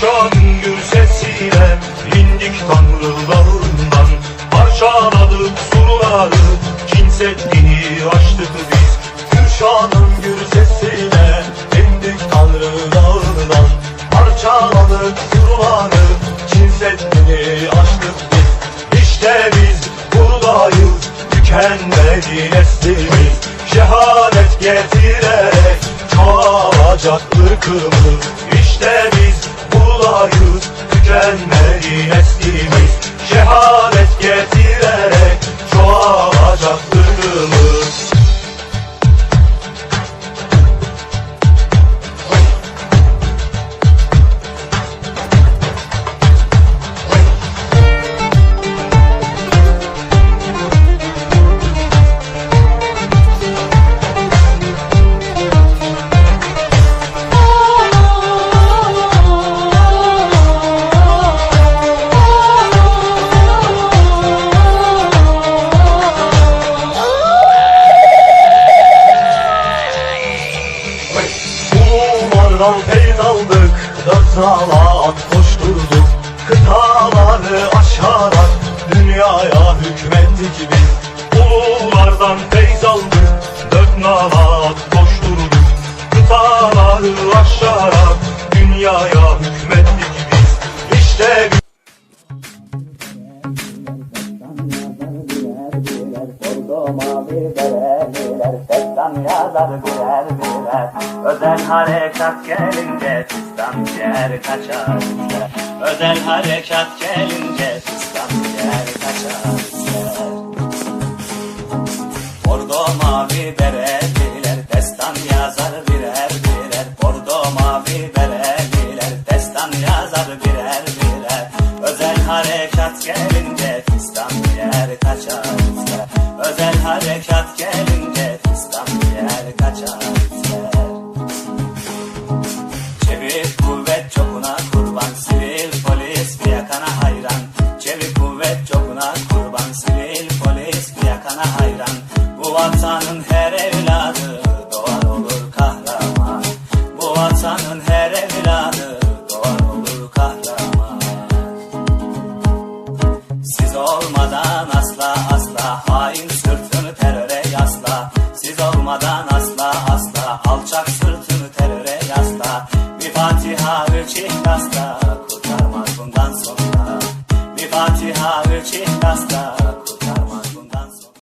Akşamın gün sesiyle indik tanrılarından. Parçaladık surları kin açtık biz. Kürşanın gür sesiyle indik tanrılarından Parçaladık surları kin açtık biz. İşte biz buradayız tükenmedi neslimiz Şehadet getirerek çoğalacak ırkımız. İşte biz buradayız Tükenmedi neslimiz Şehadet getirerek Ululardan feyz aldık Dört salat koşturduk. Kıtaları aşarak Dünyaya hükmettik biz. Ululardan feyz aldık Bordo mavi bereliler Destan yazar birer birer. Özel harekat gelince Fistan yer kaçar Özel harekat gelince Fistan yer kaçar Bordo mavi bereliler Destan yazar birer birer. Bordo mavi bereliler Destan yazar birer birer. Özel harekat gelince Fistan yer kaçar harekat gelince Fistan yer kaçar ister Çevik kuvvet çokuna kurban Sivil polis bir yakana hayran. Çevik kuvvet çokuna kurban Sivil polis bir yakana hayran. Bu vatanın her evladı Doğar olur kahraman. Bu vatanın her evladı Doğar olur kahraman. Siz olmadan asla asla hain Olmadan asla asla alçak sırtını teröre yasla. Bir Fatiha üç ihlasla